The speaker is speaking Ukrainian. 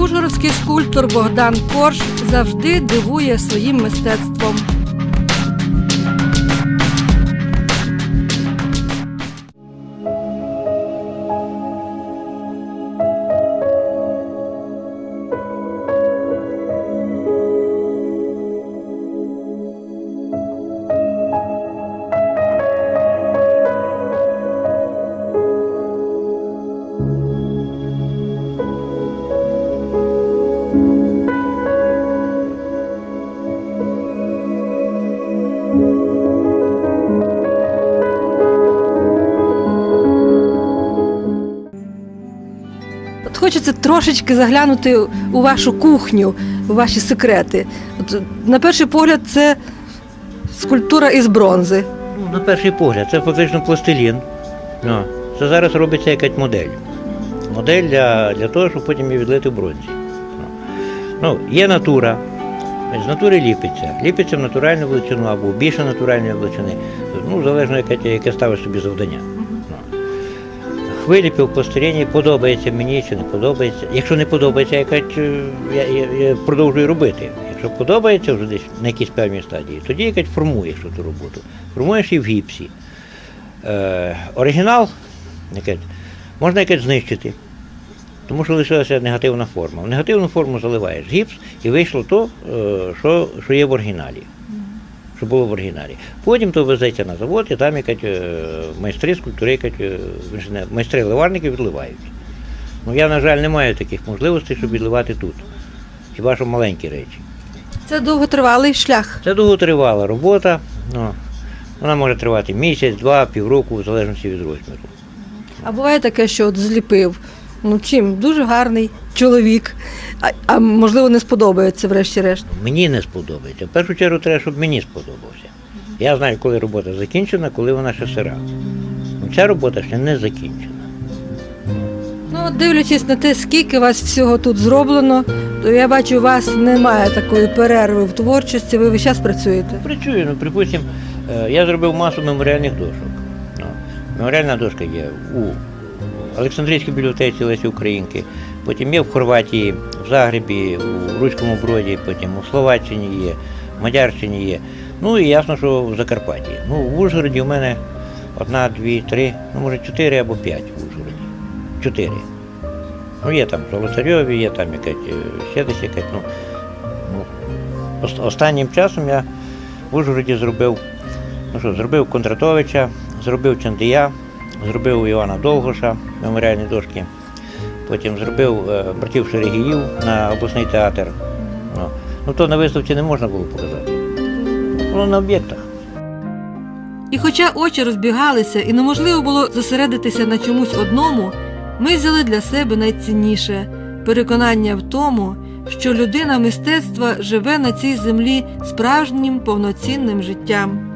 Ужгородський скульптор Богдан Корж завжди дивує своїм мистецтвом. Хочеться трошечки заглянути у вашу кухню, у ваші секрети. От, на перший погляд, це скульптура із бронзи. Ну, на перший погляд, це фактично пластилін. Ну, це зараз робиться якась модель. Модель для, для того, щоб потім її відлити в бронзі. Ну, є натура. З натури ліпиться. Ліпиться в натуральну величину або більше натуральної величини. Ну, залежно, яке, яке ставиш собі завдання. Виліпив постаріння, подобається мені чи не подобається. Якщо не подобається, я, кажу, я, я, я продовжую робити. Якщо подобається вже десь на якійсь певній стадії, тоді якось формуєш ту роботу. Формуєш її в гіпсі. Е, оригінал якесь, можна якось знищити, тому що лишилася негативна форма. В негативну форму заливаєш гіпс і вийшло то, е, що, що є в оригіналі. Що було в оригіналі. Потім то везеться на завод і там якась е, майстри скульптури, е, майстри ливарники відливають. Ну я, на жаль, не маю таких можливостей, щоб відливати тут. Хіба що маленькі речі. Це довготривалий шлях. Це довготривала робота. Ну, вона може тривати місяць, два, півроку, в залежності від розміру. А буває таке, що от зліпив. Ну чим? Дуже гарний чоловік. А, а можливо, не сподобається, врешті-решт. Мені не сподобається. В першу чергу треба, щоб мені сподобався. Я знаю, коли робота закінчена, коли вона ще сира. Ну, ця робота ще не закінчена. Ну, от дивлячись на те, скільки у вас всього тут зроблено, то я бачу, у вас немає такої перерви в творчості, ви весь час працюєте. Працюю, ну, припустимо, е, я зробив масу меморіальних дошок. Ну, меморіальна дошка є у Олександрійській бібліотеці Лесі Українки, потім є в Хорватії, в Загребі, у Руському Броді, потім у Словаччині є, в Мадярщині є. Ну і ясно, що в Закарпатті. Ну, в Ужгороді у мене одна, дві, три, ну може чотири або п'ять в Ужгороді. Чотири. Ну, є там в Золотарьові, є там якась е, ще десь якась. Ну, ну, останнім часом я в Ужгороді зробив, ну що, зробив Кондратовича, зробив Чандия, зробив Івана Довгоша, меморіальні дошки. Потім зробив е, братів Шерегіїв на обласний театр. Ну, ну то на виставці не можна було показати. Воно на об'єктах. І хоча очі розбігалися і неможливо було зосередитися на чомусь одному, ми взяли для себе найцінніше переконання в тому, що людина мистецтва живе на цій землі справжнім повноцінним життям.